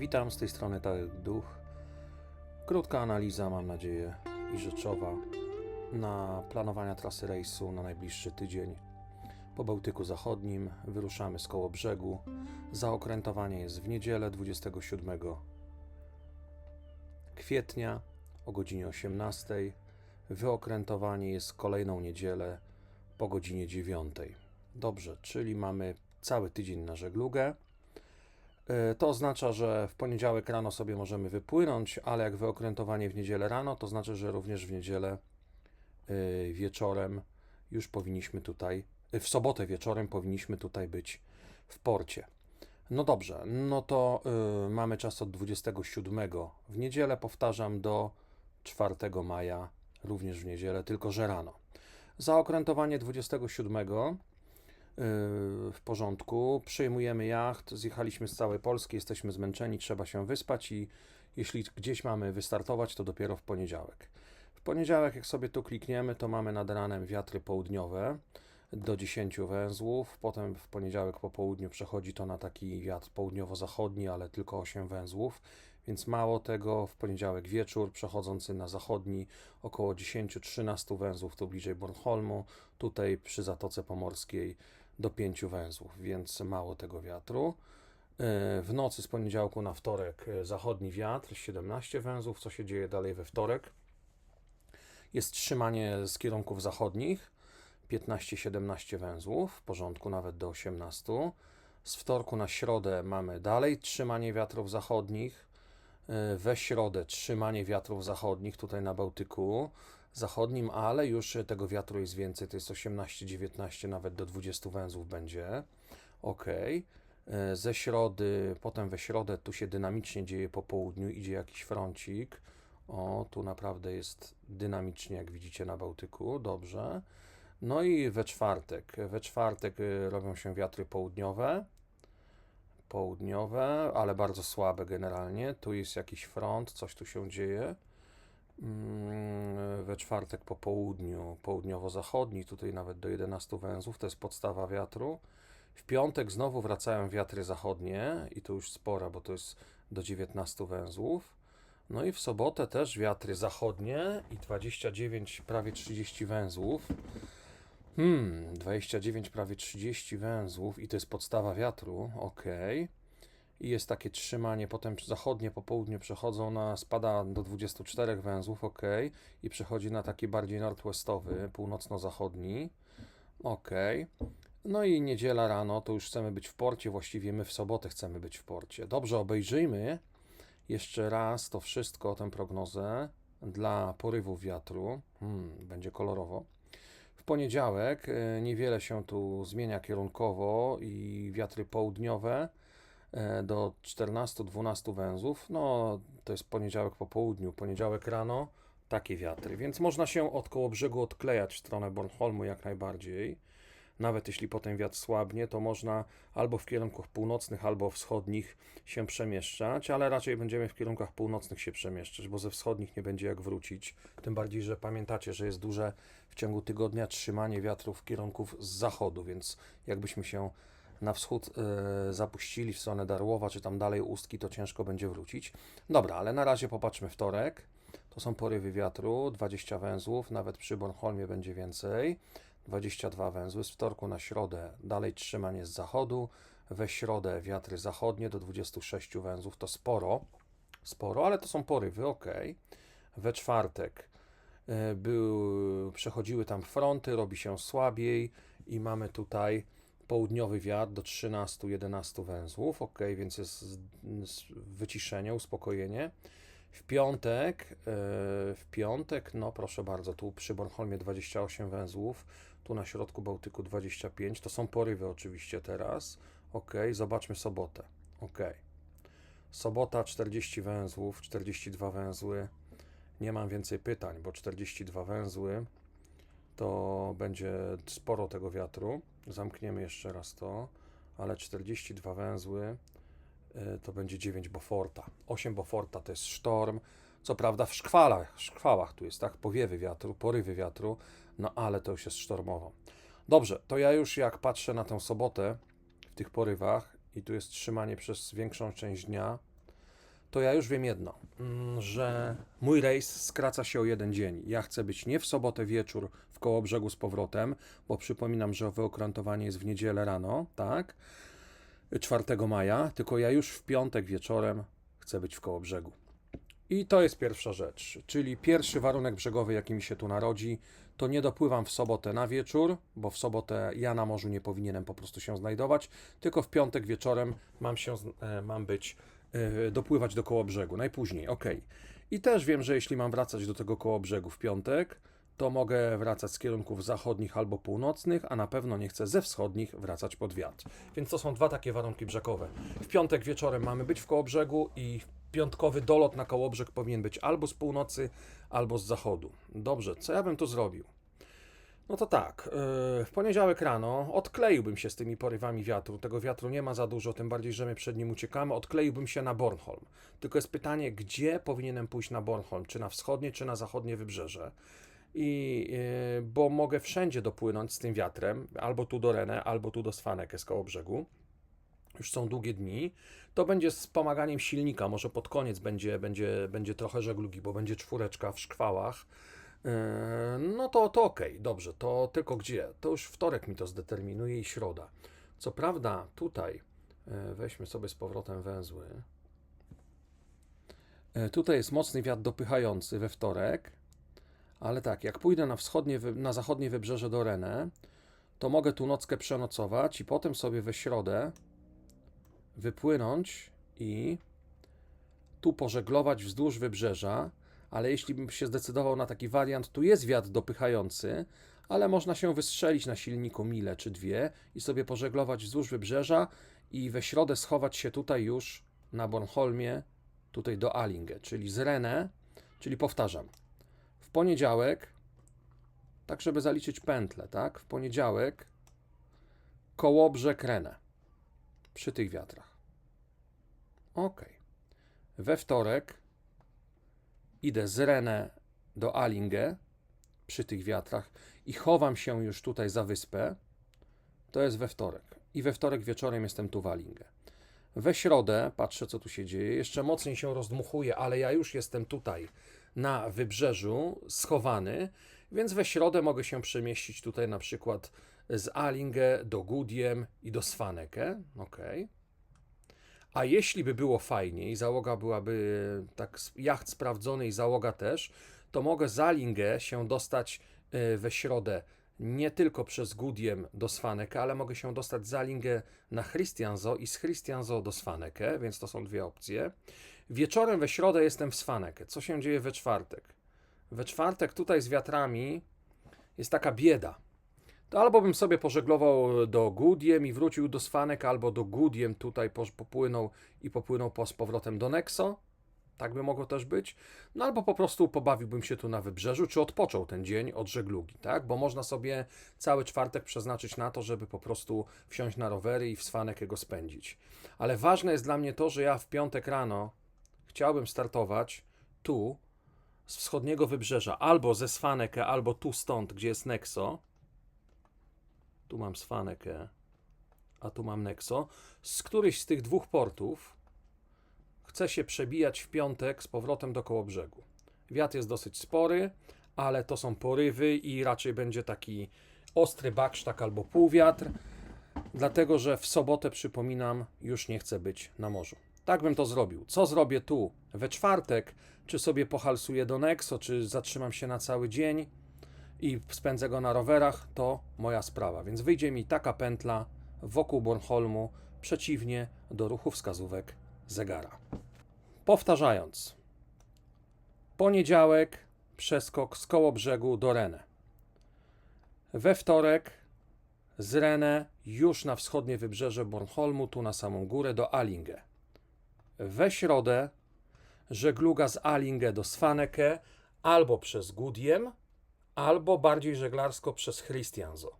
Witam z tej strony Tarek Duch. Krótka analiza, mam nadzieję, i rzeczowa na planowania trasy rejsu na najbliższy tydzień. Po Bałtyku Zachodnim wyruszamy z koło brzegu. Zaokrętowanie jest w niedzielę 27 kwietnia o godzinie 18. Wyokrętowanie jest kolejną niedzielę po godzinie 9. Dobrze, czyli mamy cały tydzień na żeglugę. E, To oznacza, że w poniedziałek rano sobie możemy wypłynąć, ale jak wyokrętowanie w niedzielę rano, to znaczy, że również w niedzielę e, wieczorem już powinniśmy tutaj, e, w sobotę wieczorem powinniśmy tutaj być w porcie. No dobrze, no to mamy czas od 27 w niedzielę, powtarzam, do 4 maja, również w niedzielę, tylko że rano. Zaokrętowanie 27 y, w porządku. Przyjmujemy jacht, zjechaliśmy z całej Polski, jesteśmy zmęczeni, trzeba się wyspać i jeśli gdzieś mamy wystartować, to dopiero w poniedziałek. W poniedziałek, jak sobie tu klikniemy, to mamy nad ranem wiatry południowe do 10 węzłów. Potem w poniedziałek po południu przechodzi to na taki wiatr południowo-zachodni, ale tylko 8 węzłów. Więc mało tego, w poniedziałek wieczór przechodzący na zachodni około 10-13 węzłów, tu bliżej Bornholmu, tutaj przy Zatoce Pomorskiej do 5 węzłów, więc mało tego wiatru. E, W nocy z poniedziałku na wtorek e, zachodni wiatr 17 węzłów. Co się dzieje dalej we wtorek? Jest trzymanie z kierunków zachodnich 15-17 węzłów, w porządku nawet do 18. Z wtorku na środę mamy dalej trzymanie wiatrów zachodnich. E, We środę trzymanie wiatrów zachodnich tutaj na Bałtyku zachodnim, ale już tego wiatru jest więcej, to jest 18-19, nawet do 20 węzłów będzie. Ok. E, Ze środy, potem we środę tu się dynamicznie dzieje po południu, idzie jakiś froncik. O, tu naprawdę jest dynamicznie, jak widzicie na Bałtyku. Dobrze. No i we czwartek. We czwartek y, robią się wiatry południowe. Południowe, ale bardzo słabe generalnie. Tu jest jakiś front, coś tu się dzieje. Mm, We czwartek po południu, południowo-zachodni, tutaj nawet do 11 węzłów, to jest podstawa wiatru. W piątek znowu wracają wiatry zachodnie i to już spora, bo to jest do 19 węzłów. No i w sobotę też wiatry zachodnie i 29, prawie 30 węzłów. Hmm, 29, prawie 30 węzłów i to jest podstawa wiatru, ok. I jest takie trzymanie, potem zachodnie po południu przechodzą na, spada do 24 węzłów, ok. I przechodzi na taki bardziej northwestowy, północno-zachodni, ok. No i niedziela rano, to już chcemy być w porcie, właściwie my w sobotę chcemy być w porcie. Dobrze, obejrzyjmy jeszcze raz to wszystko, tę prognozę dla porywów wiatru. Hmm, będzie kolorowo. W poniedziałek e, niewiele się tu zmienia kierunkowo i wiatry południowe do 14-12 węzłów. No, to jest poniedziałek po południu, poniedziałek rano takie wiatry, więc można się od koło brzegu odklejać w stronę Bornholmu jak najbardziej. Nawet jeśli potem wiatr słabnie, to można albo w kierunkach północnych, albo wschodnich się przemieszczać, ale raczej będziemy w kierunkach północnych się przemieszczać, bo ze wschodnich nie będzie jak wrócić. Tym bardziej, że pamiętacie, że jest duże w ciągu tygodnia trzymanie wiatrów kierunków z zachodu, więc jakbyśmy się na wschód e, zapuścili w stronę Darłowa, czy tam dalej Ustki, to ciężko będzie wrócić. Dobra, ale na razie popatrzmy wtorek. To są porywy wiatru, 20 węzłów, nawet przy Bornholmie będzie więcej. 22 węzły. Z wtorku na środę dalej trzymanie z zachodu. We środę wiatry zachodnie do 26 węzłów. To sporo, sporo, ale to są porywy, ok. We czwartek e, był, przechodziły tam fronty, robi się słabiej i mamy tutaj południowy wiatr do 13-11 węzłów, ok, więc jest wyciszenie, uspokojenie. W piątek, e, w piątek, no proszę bardzo, tu przy Bornholmie 28 węzłów, tu na środku Bałtyku 25, to są porywy oczywiście teraz, ok, zobaczmy sobotę, ok. Sobota 40 węzłów, 42 węzły, nie mam więcej pytań, bo 42 węzły to będzie sporo tego wiatru, zamkniemy jeszcze raz to, ale 42 węzły, y, to będzie 9 Boforta. 8 Boforta to jest sztorm. Co prawda w szkwalach, szkwałach tu jest, tak? Powiewy wiatru, porywy wiatru, no ale to już jest sztormowo. Dobrze, to ja już jak patrzę na tę sobotę w tych porywach i tu jest trzymanie przez większą część dnia, to ja już wiem jedno, mm, że mój rejs skraca się o jeden dzień. Ja chcę być nie w sobotę wieczór w Kołobrzegu z powrotem, bo przypominam, że wyokrętowanie jest w niedzielę rano, tak? 4 maja, tylko ja już w piątek wieczorem chcę być w Kołobrzegu. I to jest pierwsza rzecz, czyli pierwszy warunek brzegowy, jaki mi się tu narodzi, to nie dopływam w sobotę na wieczór, bo w sobotę ja na morzu nie powinienem po prostu się znajdować, tylko w piątek wieczorem mam, się, e, mam być, dopływać do koło brzegu, najpóźniej, ok. I też wiem, że jeśli mam wracać do tego koło brzegu w piątek, to mogę wracać z kierunków zachodnich albo północnych, a na pewno nie chcę ze wschodnich wracać pod wiatr. Więc to są dwa takie warunki brzegowe. W piątek wieczorem mamy być w koło brzegu i piątkowy dolot na kołobrzeg powinien być albo z północy, albo z zachodu. Dobrze, co ja bym tu zrobił? No to tak, yy, w poniedziałek rano odkleiłbym się z tymi porywami wiatru. Tego wiatru nie ma za dużo, tym bardziej, że my przed nim uciekamy. Odkleiłbym się na Bornholm. Tylko jest pytanie, gdzie powinienem pójść na Bornholm? Czy na wschodnie, czy na zachodnie wybrzeże? I yy, bo mogę wszędzie dopłynąć z tym wiatrem, albo tu do Renę, albo tu do Svanek z koło brzegu już są długie dni, to będzie z pomaganiem silnika. Może pod koniec będzie, będzie, będzie trochę żeglugi, bo będzie czwóreczka w szkwałach. Yy, No to, to okej, dobrze, to tylko gdzie? To już wtorek mi to zdeterminuje i środa. Co prawda, tutaj yy, weźmy sobie z powrotem węzły. Yy, Tutaj jest mocny wiatr dopychający we wtorek, ale tak, jak pójdę na wschodnie, na zachodnie wybrzeże do Renę, to mogę tu nockę przenocować i potem sobie we środę wypłynąć i tu pożeglować wzdłuż wybrzeża, ale jeśli bym się zdecydował na taki wariant, tu jest wiatr dopychający, ale można się wystrzelić na silniku milę czy dwie i sobie pożeglować wzdłuż wybrzeża i we środę schować się tutaj już na Bornholmie, tutaj do Alinge, czyli z Renę, czyli powtarzam, w poniedziałek, tak żeby zaliczyć pętlę, tak, w poniedziałek kołobrzeg Renę przy tych wiatrach. Ok. We wtorek idę z Renę do Alinge przy tych wiatrach i chowam się już tutaj za wyspę. To jest we wtorek. I we wtorek wieczorem jestem tu w Alinge. We środę patrzę, co tu się dzieje. Jeszcze mocniej się rozdmuchuje, ale ja już jestem tutaj na wybrzeżu, schowany, więc we środę mogę się przemieścić tutaj na przykład z Alinge do Gudiem i do Svaneke. Okej. A jeśli by było fajniej, załoga byłaby tak, s- jacht sprawdzony i załoga też, to mogę z Alingę się dostać e, we środę nie tylko przez Gudiem do Svaneke, ale mogę się dostać z Alingę na Christianzo i z Christianzo do Svaneke, więc to są dwie opcje. Wieczorem we środę jestem w Svaneke. Co się dzieje we czwartek? We czwartek tutaj z wiatrami jest taka bieda. To albo bym sobie pożeglował do Gudiem i wrócił do Svanek, albo do Gudiem tutaj popłynął i popłynął po, z powrotem do Nexo. Tak by mogło też być. No albo po prostu pobawiłbym się tu na wybrzeżu, czy odpoczął ten dzień od żeglugi, tak? Bo można sobie cały czwartek przeznaczyć na to, żeby po prostu wsiąść na rowery i w Svanek go spędzić. Ale ważne jest dla mnie to, że ja w piątek rano chciałbym startować tu, z wschodniego wybrzeża, albo ze Svaneke, albo tu stąd, gdzie jest Nexo. Tu mam Svanekę, a tu mam Nexo. Z któryś z tych dwóch portów chcę się przebijać w piątek z powrotem do koło brzegu. Wiatr jest dosyć spory, ale to są porywy i raczej będzie taki ostry baksztak albo półwiatr, dlatego że w sobotę, przypominam, już nie chcę być na morzu. Tak bym to zrobił. Co zrobię tu we czwartek? Czy sobie pohalsuję do Nexo, czy zatrzymam się na cały dzień? I spędzę go na rowerach, to moja sprawa. Więc wyjdzie mi taka pętla wokół Bornholmu, przeciwnie do ruchu wskazówek zegara. Powtarzając, poniedziałek przeskok z koło brzegu do Renę. We wtorek z Renę już na wschodnie wybrzeże Bornholmu, tu na samą górę do Alinge. We środę żegluga z Alinge do Svaneke albo przez Gudjem, albo bardziej żeglarsko przez Christianzo.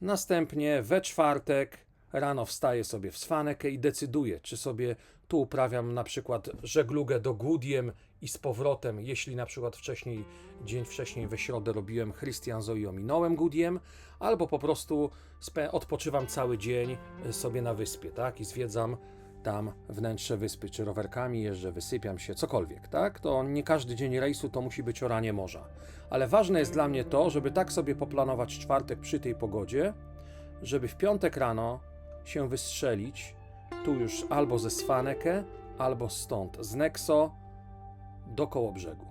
Następnie we czwartek rano wstaję sobie w Svanekę i decyduję, czy sobie tu uprawiam na przykład żeglugę do Gudiem i z powrotem, jeśli na przykład wcześniej, dzień wcześniej we środę robiłem Christianzo i ominąłem Gudiem, albo po prostu odpoczywam cały dzień y, sobie na wyspie, tak, i zwiedzam tam wnętrze wyspy, czy rowerkami jeżdżę, wysypiam się, cokolwiek, tak? To nie każdy dzień rejsu to musi być oranie morza. Ale ważne jest dla mnie to, żeby tak sobie poplanować czwartek przy tej pogodzie, żeby w piątek rano się wystrzelić tu już albo ze Svaneke, albo stąd, z Nexo do koło brzegu.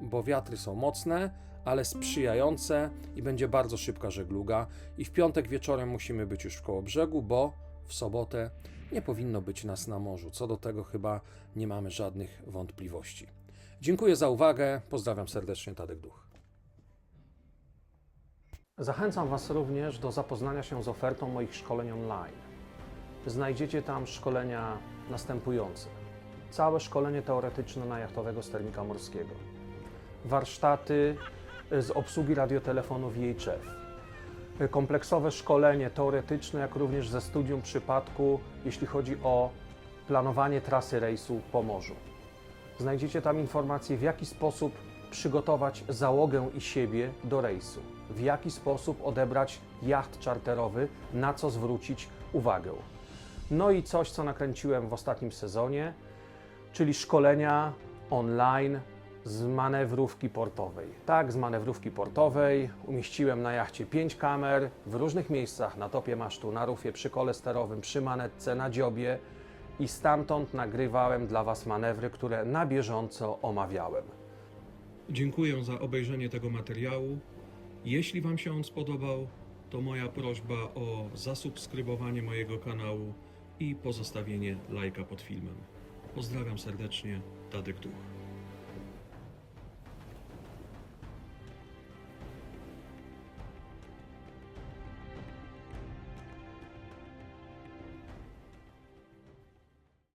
Bo wiatry są mocne, ale sprzyjające i będzie bardzo szybka żegluga. I w piątek wieczorem musimy być już w koło brzegu, bo w sobotę nie powinno być nas na morzu. Co do tego chyba nie mamy żadnych wątpliwości. Dziękuję za uwagę. Pozdrawiam serdecznie, Tadek Duch. Zachęcam Was również do zapoznania się z ofertą moich szkoleń online. Znajdziecie tam szkolenia następujące: całe szkolenie teoretyczne na jachtowego sternika morskiego, warsztaty z obsługi radiotelefonu VHF, kompleksowe szkolenie teoretyczne, jak również ze studium przypadku, jeśli chodzi o planowanie trasy rejsu po morzu. Znajdziecie tam informacje, w jaki sposób przygotować załogę i siebie do rejsu, w jaki sposób odebrać jacht czarterowy, na co zwrócić uwagę. No i coś, co nakręciłem w ostatnim sezonie, czyli szkolenia online z manewrówki portowej. Tak, z manewrówki portowej umieściłem na jachcie 5 kamer w różnych miejscach, na topie masztu, na rufie, przy kole sterowym, przy manetce, na dziobie i stamtąd nagrywałem dla Was manewry, które na bieżąco omawiałem. Dziękuję za obejrzenie tego materiału. Jeśli Wam się on spodobał, to moja prośba o zasubskrybowanie mojego kanału i pozostawienie lajka pod filmem. Pozdrawiam serdecznie, Tadek Duch.